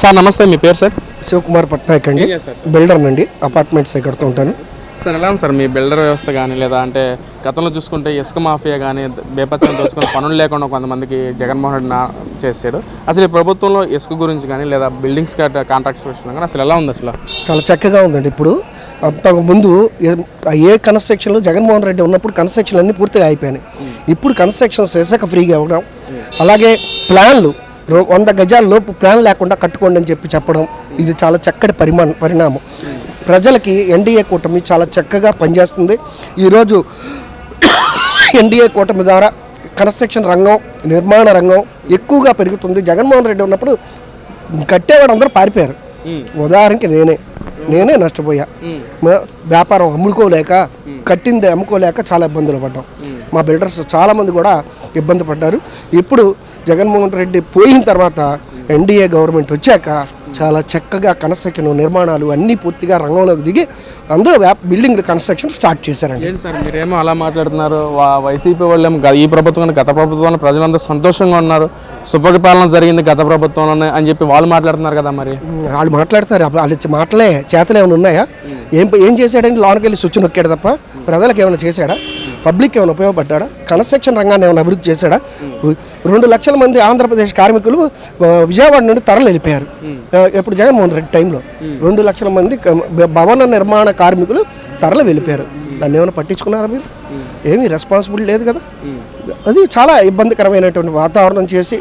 Sir నమస్తే మీ పేరు sir? Shivakumar Patnaik అండి. బిల్డర్ అండి. అపార్ట్మెంట్స్ కడుతూ ఉంటాను. సార్ ఎలా ఉంది సార్ మీ బిల్డర్ వ్యవస్థ కానీ లేదా అంటే గతంలో చూసుకుంటే ఇసుక మాఫియా కానీ బేపత్యం దోచుకుని పనులు లేకుండా కొంతమందికి జగన్మోహన్ రెడ్డి నా చేశాడు. అసలు ఈ ప్రభుత్వంలో ఇసుక గురించి కానీ లేదా బిల్డింగ్స్ కాంట్రాక్ట్స్ విషయంలో కానీ అసలు ఎలా ఉంది అసలు? చాలా చక్కగా ఉందండి ఇప్పుడు. అంతకు ముందు ఏ- కన్స్ట్రక్షన్లో జగన్మోహన్ రెడ్డి ఉన్నప్పుడు కన్స్ట్రక్షన్ అన్ని పూర్తిగా అయిపోయినాయి. ఇప్పుడు కన్స్ట్రక్షన్స్ ఇసుక ఫ్రీగా ఇవ్వడం. అలాగే ప్లాన్లు వంద గజాల లోపు ప్లాన్ లేకుండా కట్టుకోండి అని చెప్పి చెప్పడం ఇది చాలా చక్కటి పరిమా పరిణామం. ప్రజలకి ఎన్డీఏ కూటమి చాలా చక్కగా పనిచేస్తుంది. ఈరోజు ఎన్డీఏ కూటమి ద్వారా కన్స్ట్రక్షన్ రంగం నిర్మాణ రంగం ఎక్కువగా పెరుగుతుంది. జగన్మోహన్ రెడ్డి ఉన్నప్పుడు కట్టేవాడు అందరూ పారిపోయారు. ఉదాహరణకి నేనే. నేనే నష్టపోయా. వ్యాపారం అమ్ముకోలేక కట్టింది అమ్ముకోలేక చాలా ఇబ్బందులు పడ్డాం. మా బిల్డర్స్ చాలామంది కూడా ఇబ్బంది పడ్డారు. ఇప్పుడు జగన్మోహన్ రెడ్డి పోయిన తర్వాత ఎన్డీఏ గవర్నమెంట్ వచ్చాక చాలా చక్కగా కన్స్ట్రక్షన్ నిర్మాణాలు అన్నీ పూర్తిగా రంగంలోకి దిగి అందరూ వ్యాప్ బిల్డింగ్ కన్స్ట్రక్షన్ స్టార్ట్ చేశారండి. ఏంటి సార్ మీరేమో అలా మాట్లాడుతున్నారు. వైసీపీ వాళ్ళేమో ఈ ప్రభుత్వం గత ప్రభుత్వంలో ప్రజలందరూ సంతోషంగా ఉన్నారు. సుపరిపాలన జరిగింది గత ప్రభుత్వంలోనే అని చెప్పి వాళ్ళు మాట్లాడుతున్నారు కదా మరి? వాళ్ళు మాట్లాడతారు. వాళ్ళు మాటలే చేతలు ఏమైనా ఉన్నాయా? ఏం ఏం చేశాడని లోనికి వెళ్ళి స్విచ్ నొక్కాడు తప్ప ప్రజలకు ఏమైనా చేశాడా? పబ్లిక్ ఏమైనా ఉపయోగపడ్డాడా? కన్స్ట్రక్షన్ రంగాన్ని ఏమైనా అభివృద్ధి చేశాడా? రెండు లక్షల మంది ఆంధ్రప్రదేశ్ కార్మికులు విజయవాడ నుండి తరలి వెళ్ళిపోయారు. ఎప్పుడు జగన్మోహన్ రెడ్డి టైంలో. రెండు లక్షల మంది భవన నిర్మాణ కార్మికులు తరలి వెళ్ళిపోయారు. దాన్ని ఏమైనా పట్టించుకున్నారా మీరు? ఏమీ రెస్పాన్సిబిలిటీ లేదు కదా. అది చాలా ఇబ్బందికరమైనటువంటి వాతావరణం చేసి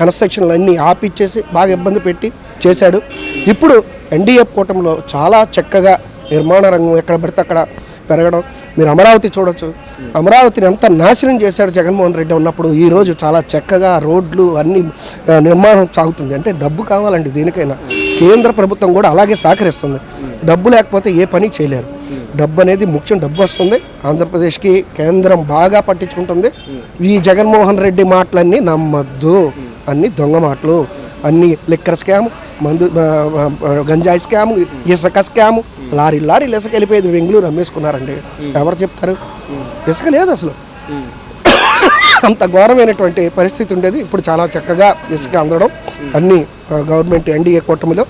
కన్స్ట్రక్షన్లు అన్నీ ఆపిచ్చేసి బాగా ఇబ్బంది పెట్టి చేశాడు. ఇప్పుడు ఎన్డీఎఫ్ కూటమిలో చాలా చక్కగా నిర్మాణ రంగం ఎక్కడ పడితే అక్కడ పెరగడం మీరు అమరావతి చూడొచ్చు. అమరావతిని ఎంత నాశనం చేశాడు జగన్మోహన్ రెడ్డి ఉన్నప్పుడు ఈరోజు చాలా చక్కగా రోడ్లు అన్ని నిర్మాణం సాగుతుంది. అంటే డబ్బు కావాలండి దేనికైనా. కేంద్ర ప్రభుత్వం కూడా అలాగే సహకరిస్తుంది. డబ్బు లేకపోతే ఏ పని చేయలేరు. డబ్బు అనేది ముఖ్యం డబ్బు వస్తుంది. ఆంధ్రప్రదేశ్కి కేంద్రం బాగా పట్టించుకుంటుంది. ఈ జగన్మోహన్ రెడ్డి మాటలన్నీ నమ్మద్దు. అన్ని దొంగ మాటలు. అన్ని లిక్కర్ స్కామ్ మందు గంజాయి స్కామ్ ఇసుక స్కామ్ లారీ లారీలు ఇసుక వెళ్ళిపోయేది బెంగళూరు అమ్మేసుకున్నారండి. ఎవరు చెప్తారు? ఇసుక లేదు అసలు. అంత ఘోరమైనటువంటి పరిస్థితి ఉండేది. ఇప్పుడు చాలా చక్కగా ఇసుక అందడం అన్ని గవర్నమెంట్ ఎన్డీఏ కూటమిలో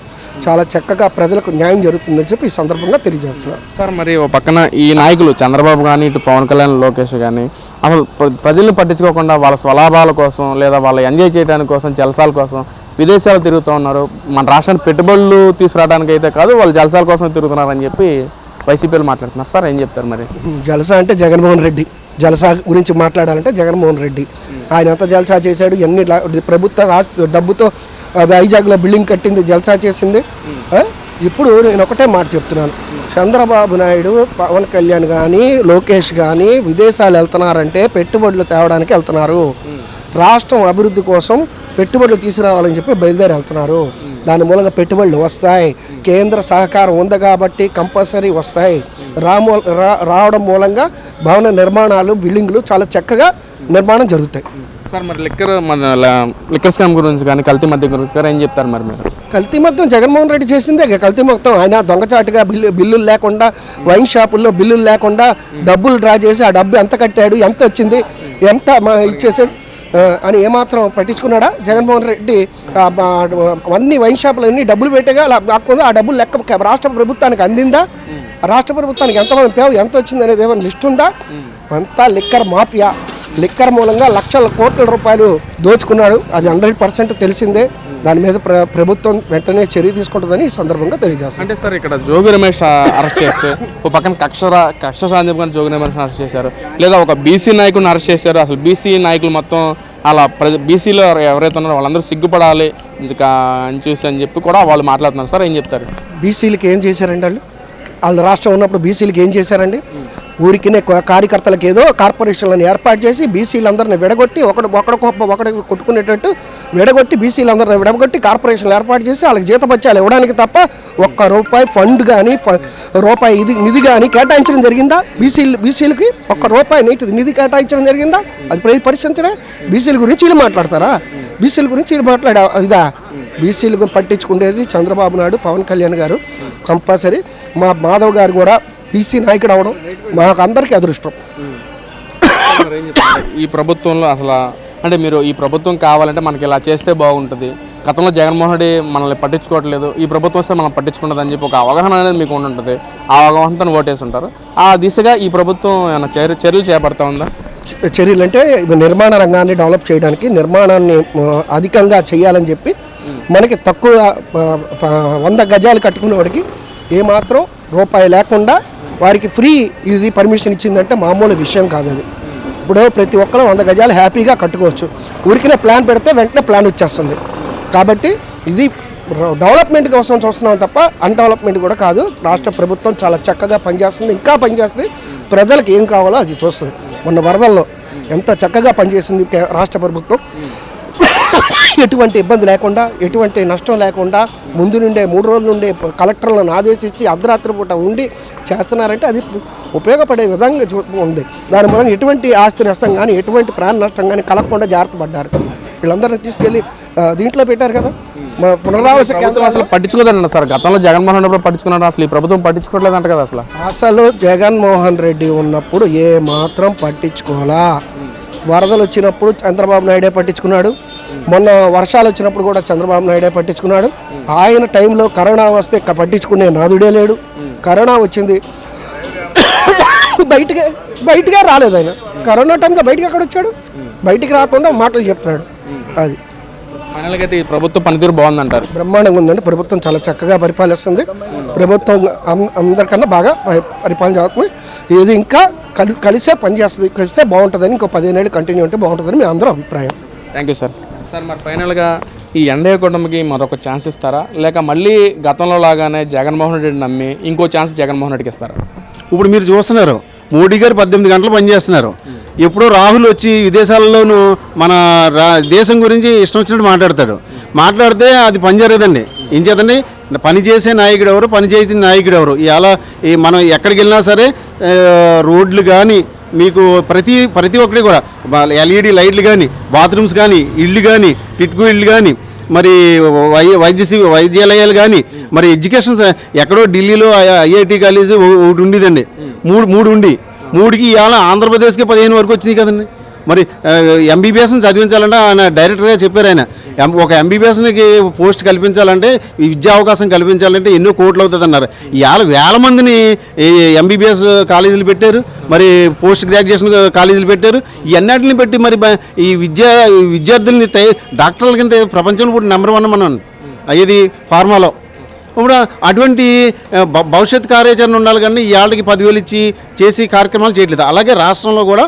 చాలా చక్కగా ప్రజలకు న్యాయం జరుగుతుందని చెప్పి ఈ సందర్భంగా తెలియజేస్తున్నారు. సార్ మరి ఓ పక్కన ఈ నాయకులు చంద్రబాబు కానీ ఇటు పవన్ కళ్యాణ్ లోకేష్ కానీ అసలు ప్ర- ప్రజల్ని పట్టించుకోకుండా వాళ్ళ స్వలాభాల కోసం లేదా వాళ్ళ ఎంజాయ్ చేయడానికి కోసం జలసాల కోసం విదేశాలు తిరుగుతూ ఉన్నారు. మన రాష్ట్రానికి పెట్టుబడులు తీసుకురావడానికి అయితే కాదు వాళ్ళు జలసాల కోసం తిరుగుతున్నారని చెప్పి వైసీపీలు మాట్లాడుతున్నారు. సార్ ఏం చెప్తారు మరి? జలసా అంటే జగన్మోహన్ రెడ్డి. జలసా గురించి మాట్లాడాలంటే జగన్మోహన్ రెడ్డి. ఆయన ఎంత జలసా చేశాడు ఎన్ని ప్రభుత్వ డబ్బుతో వైజాగ్లో బిల్డింగ్ కట్టింది జలసా చేసింది. ఇప్పుడు నేను ఒకటే మాట చెప్తున్నాను. చంద్రబాబు నాయుడు పవన్ కళ్యాణ్ కానీ లోకేష్ కానీ విదేశాలు వెళ్తున్నారంటే పెట్టుబడులు తేవడానికి వెళ్తున్నారు. రాష్ట్రం అభివృద్ధి కోసం పెట్టుబడులు తీసుకురావాలని చెప్పి బయలుదేరి వెళ్తున్నారు దాని మూలంగా పెట్టుబడులు వస్తాయి. కేంద్ర సహకారం ఉంది కాబట్టి కంపల్సరీ వస్తాయి. రామూ రా- రావడం మూలంగా భవన నిర్మాణాలు బిల్డింగ్లు చాలా చక్కగా నిర్మాణం జరుగుతాయి. సార్ మరి లిక్కర్ మన లిక్కర్ స్కామ్ గురించి కానీ కల్తీ మధ్య గురించి కానీ ఏం చెప్తారు మరి మీరు? కల్తీ మొత్తం జగన్మోహన్ రెడ్డి చేసిందే కల్తీ మొత్తం ఆయన దొంగచాటుగా బిల్లు బిల్లులు లేకుండా వైన్ షాపుల్లో బిల్లులు లేకుండా డబ్బులు డ్రా చేసి ఆ డబ్బు ఎంత కట్టాడు ఎంత వచ్చింది ఎంత ఇచ్చేసాడు? అని ఏమాత్రం పట్టించుకున్నాడా? జగన్మోహన్ రెడ్డి అన్ని వైన్ షాపులు అన్ని డబ్బులు పెట్టగా అలా లాక్కుంది ఆ డబ్బులు లెక్క రాష్ట్ర ప్రభుత్వానికి అందిందా? రాష్ట్ర ప్రభుత్వానికి ఎంత పంపావు ఎంత వచ్చింది అనేది ఏమైనా లిస్ట్ ఉందా? అంతా లిక్కర్ మాఫియా. లిక్కర్ మూలంగా లక్షల కోట్ల రూపాయలు దోచుకున్నాడు. అది హండ్రెడ్ పర్సెంట్ తెలిసిందే. దాని మీద ప్ర ప్రభుత్వం వెంటనే చర్య తీసుకుంటుందని ఈ సందర్భంగా తెలియజేస్తాను అంటే సార్ ఇక్కడ జోగి రమేష్ అరెస్ట్ చేస్తే ఒక పక్కన కక్ష రా- కక్ష సాధింపుగా జోగి రమేష్ అరెస్ట్ చేశారు. లేదా ఒక బీసీ నాయకుడిని అరెస్ట్ చేశారు. అసలు బీసీ నాయకులు మొత్తం అలా ప్రజ బీసీలో ఎవరైతే ఉన్నారో వాళ్ళందరూ సిగ్గుపడాలి. ఇక అని చూసి అని చెప్పి కూడా వాళ్ళు మాట్లాడుతున్నారు. సార్ ఏం చెప్తారు? బీసీలకి ఏం చేశారండి వాళ్ళు? వాళ్ళు రాష్ట్రం ఉన్నప్పుడు బీసీలకి ఏం చేశారండి? ఊరికినే కార్యకర్తలకు ఏదో కార్పొరేషన్లను ఏర్పాటు చేసి బీసీలందరిని విడగొట్టి ఒకడు ఒకడు గొప్ప ఒకడు కొట్టుకునేటట్టు విడగొట్టి బీసీలందరిని విడగొట్టి కార్పొరేషన్లు ఏర్పాటు చేసి వాళ్ళకి జీతపత్యాలు ఇవ్వడానికి తప్ప ఒక్క రూపాయి ఫండ్ కానీ రూపాయి ఇది నిధి కానీ కేటాయించడం జరిగిందా? బీసీలు బీసీలకి ఒక్క రూపాయి నీటి నిధి కేటాయించడం జరిగిందా? అది పరిశీలించడే బీసీల గురించి వీళ్ళు మాట్లాడతారా? బీసీల గురించి వీళ్ళు మాట్లాడా ఇదా? బీసీలకు పట్టించుకునేది చంద్రబాబు నాయుడు పవన్ కళ్యాణ్ గారు కంపల్సరీ. మా మాధవ్ గారు కూడా బీసీ నాయకుడు అవడం మాకు అందరికీ అదృష్టం? ఈ ప్రభుత్వంలో అసలు అంటే మీరు ఈ ప్రభుత్వం కావాలంటే మనకి ఇలా చేస్తే బాగుంటుంది. గతంలో జగన్మోహన్ రెడ్డి మనల్ని పట్టించుకోవట్లేదు. ఈ ప్రభుత్వం వస్తే మనం పట్టించుకుంటుందని చెప్పి ఒక అవగాహన అనేది మీకు ఉంటుంది ఆ అవగాహనతో ఓటేసి ఉంటారు ఆ దిశగా ఈ ప్రభుత్వం ఏమైనా చర్య చర్యలు చేపడతా ఉందా? చర్యలు అంటే నిర్మాణ రంగాన్ని డెవలప్ చేయడానికి నిర్మాణాన్ని అధికంగా చేయాలని చెప్పి మనకి తక్కువ వంద గజాలు కట్టుకునే వాడికి ఏమాత్రం రూపాయి లేకుండా వారికి ఫ్రీ ఇది పర్మిషన్ ఇచ్చిందంటే మామూలు విషయం కాదు అది. ఇప్పుడు ప్రతి ఒక్కరు వంద గజాలు హ్యాపీగా కట్టుకోవచ్చు. ఉరికినే ప్లాన్ పెడితే వెంటనే ప్లాన్ వచ్చేస్తుంది. కాబట్టి ఇది డెవలప్మెంట్ కోసం చూస్తున్నాం తప్ప అన్డెవలప్మెంట్ కూడా కాదు. రాష్ట్ర ప్రభుత్వం చాలా చక్కగా పనిచేస్తుంది. ఇంకా పనిచేస్తుంది. ప్రజలకు ఏం కావాలో అది చూస్తుంది. మొన్న వరదల్లో ఎంత చక్కగా పనిచేసింది రాష్ట్ర ప్రభుత్వం. ఎటువంటి ఇబ్బంది లేకుండా ఎటువంటి నష్టం లేకుండా ముందు నుండే మూడు రోజుల నుండే కలెక్టర్లను ఆదేశించి అర్ధరాత్రి పూట ఉండి చేస్తున్నారంటే అది ఉపయోగపడే విధంగా ఉంది. దాని మూలంగా ఎటువంటి ఆస్తి నష్టం కానీ ఎటువంటి ప్రాణ నష్టం కానీ కలగకుండా జాగ్రత్త పడ్డారు. వీళ్ళందరినీ తీసుకెళ్ళి దీంట్లో పెట్టారు కదా. మా పునరావాస కేంద్రం అసలు పట్టించుకోదండి సార్. గతంలో జగన్మోహన్ రెడ్డి కూడా పట్టించుకున్నారు అసలు ఈ ప్రభుత్వం పట్టించుకోవట్లేదంట కదా అసలు. అసలు జగన్మోహన్ రెడ్డి ఉన్నప్పుడు ఏ మాత్రం పట్టించుకోవాలా? వరదలు వచ్చినప్పుడు చంద్రబాబు నాయుడే పట్టించుకున్నాడు. మొన్న వర్షాలు వచ్చినప్పుడు కూడా చంద్రబాబు నాయుడే పట్టించుకున్నాడు. ఆయన టైంలో కరోనా వస్తే పట్టించుకునే నాదుడే లేడు. కరోనా వచ్చింది. బయటికే బయటికే రాలేదు ఆయన. కరోనా టైంలో బయటికి ఎక్కడ వచ్చాడు? బయటికి రాకుండా మాటలు చెప్తున్నాడు. అది. అయితే ఈ ప్రభుత్వ పనితీరు బాగుందంటారు. బ్రహ్మాండంగా ఉందండి. ప్రభుత్వం చాలా చక్కగా పరిపాలిస్తుంది. ప్రభుత్వం అందరికన్నా బాగా పరి- పరిపాలన జరుగుతుంది. ఇది ఇంకా కలి కలిసే పనిచేస్తుంది కలిసే బాగుంటుందని ఇంకో పదిహేను కంటిన్యూ ఉంటే బాగుంటుందని మీ అందరూ అభిప్రాయం. థ్యాంక్ యూ సార్ సార్ మరి ఫైనల్గా ఈ ఎన్డీఏ కూటమికి మరొక ఛాన్స్ ఇస్తారా? లేక మళ్ళీ గతంలో లాగానే జగన్మోహన్ రెడ్డిని నమ్మి ఇంకో ఛాన్స్ జగన్మోహన్ రెడ్డికి ఇస్తారా? ఇప్పుడు మీరు చూస్తున్నారు మోడీ గారు పద్దెనిమిది గంటలు పనిచేస్తున్నారు ఎప్పుడో రాహుల్ వచ్చి విదేశాల్లోనూ మన రా దేశం గురించి ఇష్టం వచ్చినట్టు మాట్లాడతాడు. మాట్లాడితే అది పని జరగదండి. ఏం చేతండి పని చేసే నాయకుడు ఎవరు? పని నాయకుడు ఎవరు? ఇలా ఈ మనం ఎక్కడికి వెళ్ళినా సరే రోడ్లు కానీ మీకు ప్రతి ప్రతి ఒక్కటి కూడా. ఎల్ఈడి లైట్లు కానీ బాత్రూమ్స్ కానీ ఇళ్ళు కానీ టిట్కు ఇళ్ళు కానీ మరి వై వైద్య వైద్యాలయాలు కానీ మరి ఎడ్యుకేషన్ ఎక్కడో ఢిల్లీలో ఐఐటి కాలేజీ ఒకటి ఉండేదండి. మూడు మూడు ఉండి. మూడుకి ఇవాళ ఆంధ్రప్రదేశ్కి పదిహేను వరకు వచ్చినాయి కదండి. మరి ఎంబీబీఎస్ని చదివించాలంటే ఆయన డైరెక్టర్గా చెప్పారు ఆయన. ఎం- ఒక ఎంబీబీఎస్కి పోస్ట్ కల్పించాలంటే ఈ విద్యా అవకాశం కల్పించాలంటే ఎన్నో కోట్లు అవుతుంది అన్నారు ఇవాళ వేల మందిని ఎంబీబీఎస్ కాలేజీలు పెట్టారు మరి పోస్ట్ గ్రాడ్యుయేషన్ కాలేజీలు పెట్టారు. ఇవన్నిటిని పెట్టి మరి ఈ విద్యా విద్యార్థుల్ని డాక్టర్ల కింద ప్రపంచంలో కూడా నెంబర్ వన్ మనం అయ్యేది ఫార్మాలో. ఇప్పుడు అటువంటి భ- భవిష్యత్ కార్యాచరణ ఉండాలి కానీ ఇవాళకి పదివేలు ఇచ్చి చేసి కార్యక్రమాలు చేయట్లేదు. అలాగే రాష్ట్రంలో కూడా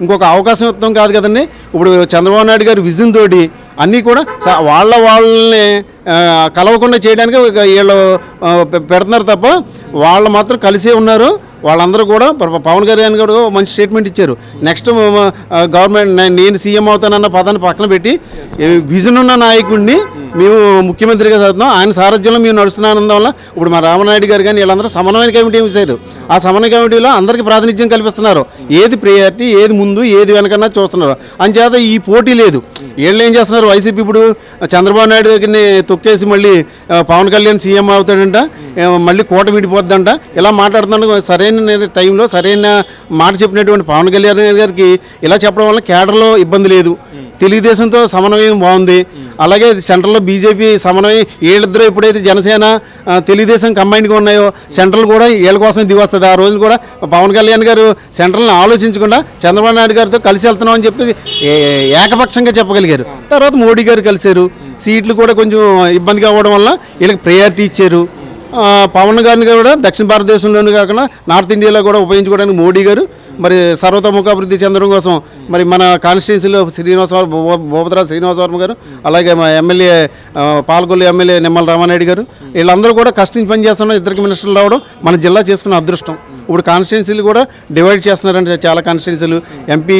ఇంకొక అవకాశం ఇస్తాం కాదు కదండి. ఇప్పుడు చంద్రబాబు నాయుడు గారి విజన్ తోటి అన్నీ కూడా వాళ్ళ వాళ్ళని కలవకుండా చేయడానికి వీళ్ళు పెడుతున్నారు తప్ప వాళ్ళు మాత్రం కలిసే ఉన్నారు. వాళ్ళందరూ కూడా పవన్ కళ్యాణ్ గారు మంచి స్టేట్మెంట్ ఇచ్చారు. నెక్స్ట్ గవర్నమెంట్ నేను సీఎం అవుతానన్న పదాన్ని పక్కన పెట్టి విజన్ ఉన్న నాయకుడిని మేము ముఖ్యమంత్రిగా చదువుతున్నాం. ఆయన సారథ్యంలో మేము నడుస్తున్నానందు వల్ల ఇప్పుడు మా రామనాయుడు గారు కానీ వీళ్ళందరూ సమన్వయ కమిటీ వేశారు ఆ సమన్వయ కమిటీలో అందరికీ ప్రాతినిధ్యం కల్పిస్తున్నారు. ఏది ప్రియారిటీ ఏది ముందు ఏది వెనకన్నా చూస్తున్నారు. అంచేత ఈ పోటీ లేదు. వీళ్ళు ఏం చేస్తున్నారు? వైసీపీ ఇప్పుడు చంద్రబాబు నాయుడు గారిని తొక్కేసి మళ్ళీ పవన్ కళ్యాణ్ సీఎం అవుతాడంట మళ్ళీ కూట విడిపోద్దంట. ఇలా మాట్లాడుతున్నాడు సరైన టైంలో సరైన మాట చెప్పినటువంటి పవన్ కళ్యాణ్ గారికి ఇలా చెప్పడం వల్ల కేడర్లో ఇబ్బంది లేదు. తెలుగుదేశంతో సమన్వయం బాగుంది. అలాగే సెంట్రల్లో బీజేపీ సమన్వయం వీళ్ళిద్దరూ ఎప్పుడైతే జనసేన తెలుగుదేశం కంబైన్గా ఉన్నాయో సెంట్రల్ కూడా వీళ్ళ కోసం దిగొస్తుంది. ఆ రోజు కూడా పవన్ కళ్యాణ్ గారు సెంట్రల్ని ఆలోచించకుండా చంద్రబాబు నాయుడు గారితో కలిసి వెళ్తున్నామని చెప్పి ఏకపక్షంగా చెప్పగలిగారు. తర్వాత మోడీ గారు కలిశారు. సీట్లు కూడా కొంచెం ఇబ్బందిగా అవ్వడం వల్ల వీళ్ళకి ప్రయారిటీ ఇచ్చారు. పవన్ గారిని కూడా దక్షిణ భారతదేశంలోనే కాకుండా నార్త్ ఇండియాలో కూడా ఉపయోగించుకోవడానికి మోడీ గారు మరి సర్వతోముఖాభివృద్ధి చెందడం కోసం మరి మన కాన్స్టిట్యున్సీలో శ్రీనివాస భూపతిరాజు శ్రీనివాసవర్మ గారు అలాగే మా ఎమ్మెల్యే పాలకొల్లు ఎమ్మెల్యే నిమ్మల రామానాయుడు గారు వీళ్ళందరూ కూడా కష్టించి పనిచేస్తున్నారు ఇద్దరికి మినిస్టర్లు రావడం మన జిల్లా చేసుకున్న అదృష్టం. ఇప్పుడు కాన్స్టిట్యున్సీలు కూడా డివైడ్ చేస్తున్నారంటే చాలా కాన్స్టిట్యున్సీలు ఎంపీ